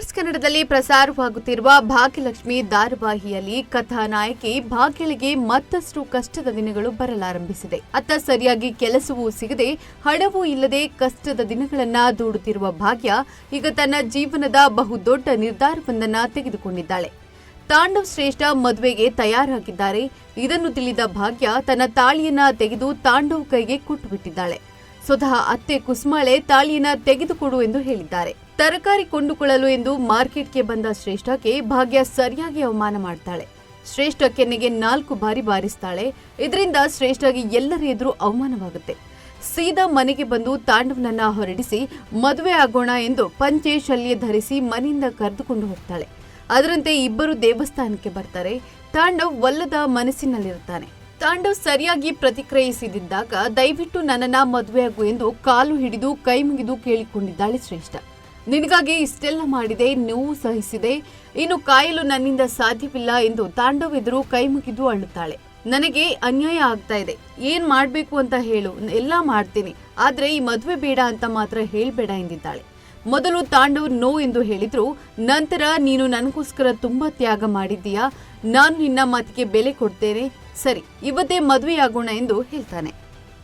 Colours ಕನ್ನಡದಲ್ಲಿ ಪ್ರಸಾರವಾಗುತ್ತಿರುವ ಭಾಗ್ಯಲಕ್ಷ್ಮಿ ಧಾರಾವಾಹಿಯಲ್ಲಿ ಕಥಾನಾಯಕಿ ಭಾಗ್ಯಳಿಗೆ ಮತ್ತಷ್ಟು ಕಷ್ಟದ ದಿನಗಳು ಬರಲಾರಂಭಿಸಿದೆ. ಅತ್ತ ಸರಿಯಾಗಿ ಕೆಲಸವೂ ಸಿಗದೆ ಹಣವೂ ಇಲ್ಲದೆ ಕಷ್ಟದ ದಿನಗಳನ್ನ ದೂಡುತ್ತಿರುವ ಭಾಗ್ಯ ಈಗ ತನ್ನ ಜೀವನದ ಬಹುದೊಡ್ಡ ನಿರ್ಧಾರವೊಂದನ್ನ ತೆಗೆದುಕೊಂಡಿದ್ದಾಳೆ. ತಾಂಡವ್ ಶ್ರೇಷ್ಠ ಮದುವೆಗೆ ತಯಾರಾಗಿದ್ದಾರೆ. ಇದನ್ನು ತಿಳಿದ ಭಾಗ್ಯ ತನ್ನ ತಾಳಿಯನ್ನ ತೆಗೆದು ತಾಂಡವ್ ಕೈಗೆ ಕೊಟ್ಟುಬಿಟ್ಟಿದ್ದಾಳೆ ಸ್ವತಃ ಅತ್ತೆ ಕುಸುಮಾಳೆ ತಾಳಿಯನ್ನ ತೆಗೆದುಕೊಡು ಎಂದು ಹೇಳಿದ್ದಾರೆ. ತರಕಾರಿ ಕೊಂಡುಕೊಳ್ಳಲು ಎಂದು ಮಾರ್ಕೆಟ್ಗೆ ಬಂದ ಶ್ರೇಷ್ಠಕ್ಕೆ ಭಾಗ್ಯ ಸರಿಯಾಗಿ ಅವಮಾನ ಮಾಡ್ತಾಳೆ. ಶ್ರೇಷ್ಠ ಕೆನ್ನೆಗೆ ನಾಲ್ಕು ಬಾರಿ ಬಾರಿಸ್ತಾಳೆ. ಇದರಿಂದ ಶ್ರೇಷ್ಠಗೆ ಎಲ್ಲರ ಎದುರು ಅವಮಾನವಾಗುತ್ತೆ. ಸೀದಾ ಮನೆಗೆ ಬಂದು ತಾಂಡವನನ್ನ ಹೊರಡಿಸಿ ಮದುವೆ ಆಗೋಣ ಎಂದು ಪಂಚೆ ಶಲ್ಯ ಧರಿಸಿ ಮನೆಯಿಂದ ಕರೆದುಕೊಂಡು ಹೋಗ್ತಾಳೆ. ಅದರಂತೆ ಇಬ್ಬರು ದೇವಸ್ಥಾನಕ್ಕೆ ಬರ್ತಾರೆ. ತಾಂಡವ್ ಒಲ್ಲದ ಮನಸ್ಸಿನಲ್ಲಿರುತ್ತಾನೆ. ತಾಂಡವ್ ಸರಿಯಾಗಿ ಪ್ರತಿಕ್ರಿಯಿಸಿದ್ದಾಗ ದಯವಿಟ್ಟು ನನ್ನನ್ನ ಮದುವೆಯಾಗು ಎಂದು ಕಾಲು ಹಿಡಿದು ಕೈ ಮುಗಿದು ಕೇಳಿಕೊಂಡಿದ್ದಾಳೆ ಶ್ರೇಷ್ಠ. ನಿನಗಾಗಿ ಇಷ್ಟೆಲ್ಲ ಮಾಡಿದೆ, ನೋವು ಸಹಿಸಿದೆ. ಇನ್ನು ಕಾಯಲು ನನ್ನಿಂದ ಸಾಧ್ಯವಿಲ್ಲ ಎಂದು ತಾಂಡವಿದ್ರು ಕೈ ಮುಗಿದು ಅಳುತ್ತಾಳೆ. ನನಗೆ ಅನ್ಯಾಯ ಆಗ್ತಾ ಇದೆ. ಏನ್ ಮಾಡ್ಬೇಕು ಅಂತ ಹೇಳು. ಎಲ್ಲ ಮಾಡ್ತೀನಿ. ಆದ್ರೆ ಈ ಮದುವೆ ಬೇಡ ಅಂತ ಮಾತ್ರ ಹೇಳ್ಬೇಡ ಎಂದಿದ್ದಾಳೆ. ಮೊದಲು ತಾಂಡವ್ ನೋ ಎಂದು ಹೇಳಿದ್ರು. ನಂತರ ನೀನು ನನಗೋಸ್ಕರ ತುಂಬಾ ತ್ಯಾಗ ಮಾಡಿದ್ದೀಯಾ? ನಾನು ನಿನ್ನ ಮಾತಿಗೆ ಬೆಲೆ ಕೊಡ್ತೇನೆ. ಸರಿ, ಇವತ್ತೇ ಮದುವೆಯಾಗೋಣ ಎಂದು ಹೇಳ್ತಾನೆ.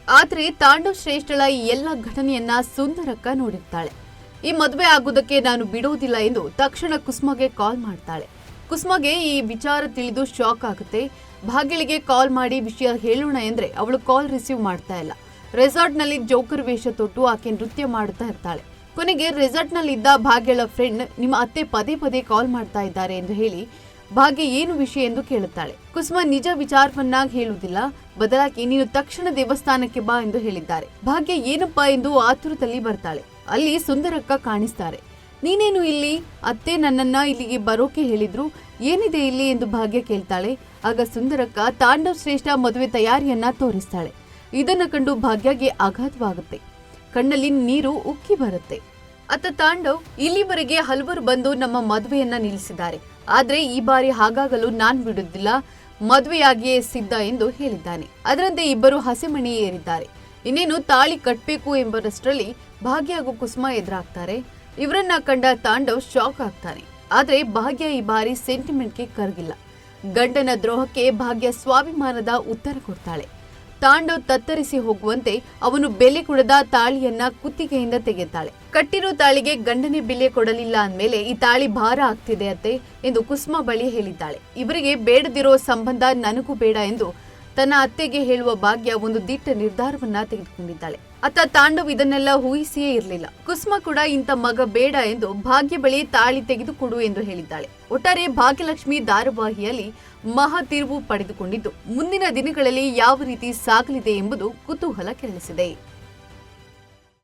ಆದ್ರೆ ತಾಂಡವ್ ಶ್ರೇಷ್ಠಳ ಈ ಎಲ್ಲ ಘಟನೆಯನ್ನ ಸುಂದರಕ್ಕ ನೋಡಿರ್ತಾಳೆ. ಈ ಮದುವೆ ಆಗುವುದಕ್ಕೆ ನಾನು ಬಿಡೋದಿಲ್ಲ ಎಂದು ತಕ್ಷಣ ಕುಸುಮಗೆ ಕಾಲ್ ಮಾಡ್ತಾಳೆ. ಕುಸುಮಗೆ ಈ ವಿಚಾರ ತಿಳಿದು ಶಾಕ್ ಆಗುತ್ತೆ. ಭಾಗ್ಯಳಿಗೆ ಕಾಲ್ ಮಾಡಿ ವಿಷಯ ಹೇಳೋಣ ಎಂದ್ರೆ ಅವಳು ಕಾಲ್ ರಿಸೀವ್ ಮಾಡ್ತಾ ಇಲ್ಲ. ರೆಸಾರ್ಟ್ನಲ್ಲಿ ಜೋಕರ್ ವೇಷ ತೊಟ್ಟು ಆಕೆ ನೃತ್ಯ ಮಾಡುತ್ತಾ ಇರ್ತಾಳೆ. ಕೊನೆಗೆ ರೆಸಾರ್ಟ್ನಲ್ಲಿ ಇದ್ದ ಭಾಗ್ಯಳ ಫ್ರೆಂಡ್ ನಿಮ್ಮ ಅತ್ತೆ ಪದೇ ಪದೇ ಕಾಲ್ ಮಾಡ್ತಾ ಇದ್ದಾರೆ ಎಂದು ಹೇಳಿ ಭಾಗ್ಯ ಏನು ವಿಷಯ ಎಂದು ಕೇಳುತ್ತಾಳೆ. ಕುಸುಮ ನಿಜ ವಿಚಾರವನ್ನಾಗಿ ಹೇಳುವುದಿಲ್ಲ. ಬದಲಾಗಿ ನೀನು ತಕ್ಷಣ ದೇವಸ್ಥಾನಕ್ಕೆ ಬಾ ಎಂದು ಹೇಳಿದ್ದಾರೆ. ಭಾಗ್ಯ ಏನಪ್ಪಾ ಎಂದು ಆತುರದಲ್ಲಿ ಬರ್ತಾಳೆ. ಅಲ್ಲಿ ಸುಂದರಕ್ಕ ಕಾಣಿಸ್ತಾರೆ. ನೀನೇನು ಇಲ್ಲಿ? ಅತ್ತೆ ನನ್ನನ್ನ ಇಲ್ಲಿಗೆ ಬರೋಕೆ ಹೇಳಿದ್ರು. ಏನಿದೆ ಇಲ್ಲಿ ಎಂದು ಭಾಗ್ಯ ಕೇಳ್ತಾಳೆ. ಆಗ ಸುಂದರಕ್ಕ ತಾಂಡವ್ ಶ್ರೇಷ್ಠ ಮದುವೆ ತಯಾರಿಯನ್ನ ತೋರಿಸ್ತಾಳೆ. ಇದನ್ನ ಕಂಡು ಭಾಗ್ಯಗೆ ಆಘಾತವಾಗುತ್ತೆ. ಕಣ್ಣಲ್ಲಿ ನೀರು ಉಕ್ಕಿ ಬರುತ್ತೆ. ಅತ್ತ ತಾಂಡವ್, ಇಲ್ಲಿವರೆಗೆ ಹಲವರು ಬಂದು ನಮ್ಮ ಮದುವೆಯನ್ನ ನಿಲ್ಲಿಸಿದ್ದಾರೆ. ಆದ್ರೆ ಈ ಬಾರಿ ಹಾಗಾಗಲು ನಾನು ಬಿಡುವುದಿಲ್ಲ ಮದುವೆಯಾಗಿಯೇ ಸಿದ್ಧ ಎಂದು ಹೇಳಿದ್ದಾನೆ. ಅದರಂತೆ ಇಬ್ಬರು ಹಸೆಮಣಿ ಏರಿದ್ದಾರೆ. ಇನ್ನೇನು ತಾಳಿ ಕಟ್ಟಬೇಕು ಎಂಬರಷ್ಟರಲ್ಲಿ ಭಾಗ್ಯ ಹಾಗೂ ಕುಸುಮ ಎದುರಾಗ್ತಾರೆ. ಇವರನ್ನ ಕಂಡ ತಾಂಡವ್ ಶಾಕ್ ಆಗ್ತಾನೆ ಆದರೆ ಭಾಗ್ಯ ಈ ಬಾರಿ ಸೆಂಟಿಮೆಂಟ್ಗೆ ಕರಗಿಲ್ಲ. ಗಂಡನ ದ್ರೋಹಕ್ಕೆ ಭಾಗ್ಯ ಸ್ವಾಭಿಮಾನದ ಉತ್ತರ ಕೊಡ್ತಾಳೆ. ತಾಂಡವ್ ತತ್ತರಿಸಿ ಹೋಗುವಂತೆ ಅವನು ಬೆಲೆ ಕೊಡದ ತಾಳಿಯನ್ನ ಕುತ್ತಿಗೆಯಿಂದ ತೆಗೆತಾಳೆ. ಕಟ್ಟಿರೋ ತಾಳಿಗೆ ಗಂಡನೇ ಬೆಲೆ ಕೊಡಲಿಲ್ಲ ಅಂದಮೇಲೆ ಈ ತಾಳಿ ಭಾರ ಆಗ್ತಿದೆ ಅತ್ತೆ ಎಂದು ಕುಸುಮ ಬಳಿ ಹೇಳಿದ್ದಾಳೆ. ಇವರಿಗೆ ಬೇಡದಿರೋ ಸಂಬಂಧ ನನಗೂ ಬೇಡ ಎಂದು ತನ್ನ ಅತ್ತೆಗೆ ಹೇಳುವ ಭಾಗ್ಯ ಒಂದು ದಿಟ್ಟ ನಿರ್ಧಾರವನ್ನ ತೆಗೆದುಕೊಂಡಿದ್ದಾಳೆ. ಅತ್ತ ತಾಂಡವ್ ಇದನ್ನೆಲ್ಲ ಊಹಿಸಿಯೇ ಇರಲಿಲ್ಲ. ಕುಸ್ಮ ಕೂಡ ಇಂಥ ಮಗ ಬೇಡ ಎಂದು ಭಾಗ್ಯ ಬಳಿ ತಾಳಿ ತೆಗೆದುಕೊಡು ಎಂದು ಹೇಳಿದ್ದಾಳೆ. ಒಟ್ಟಾರೆ ಭಾಗ್ಯಲಕ್ಷ್ಮಿ ಧಾರಾವಾಹಿಯಲ್ಲಿ ಮಹಾ ತಿರುವು ಪಡೆದುಕೊಂಡಿದ್ದು, ಮುಂದಿನ ದಿನಗಳಲ್ಲಿ ಯಾವ ರೀತಿ ಸಾಗಲಿದೆ ಎಂಬುದು ಕುತೂಹಲ ಕೆರಳಿಸಿದೆ.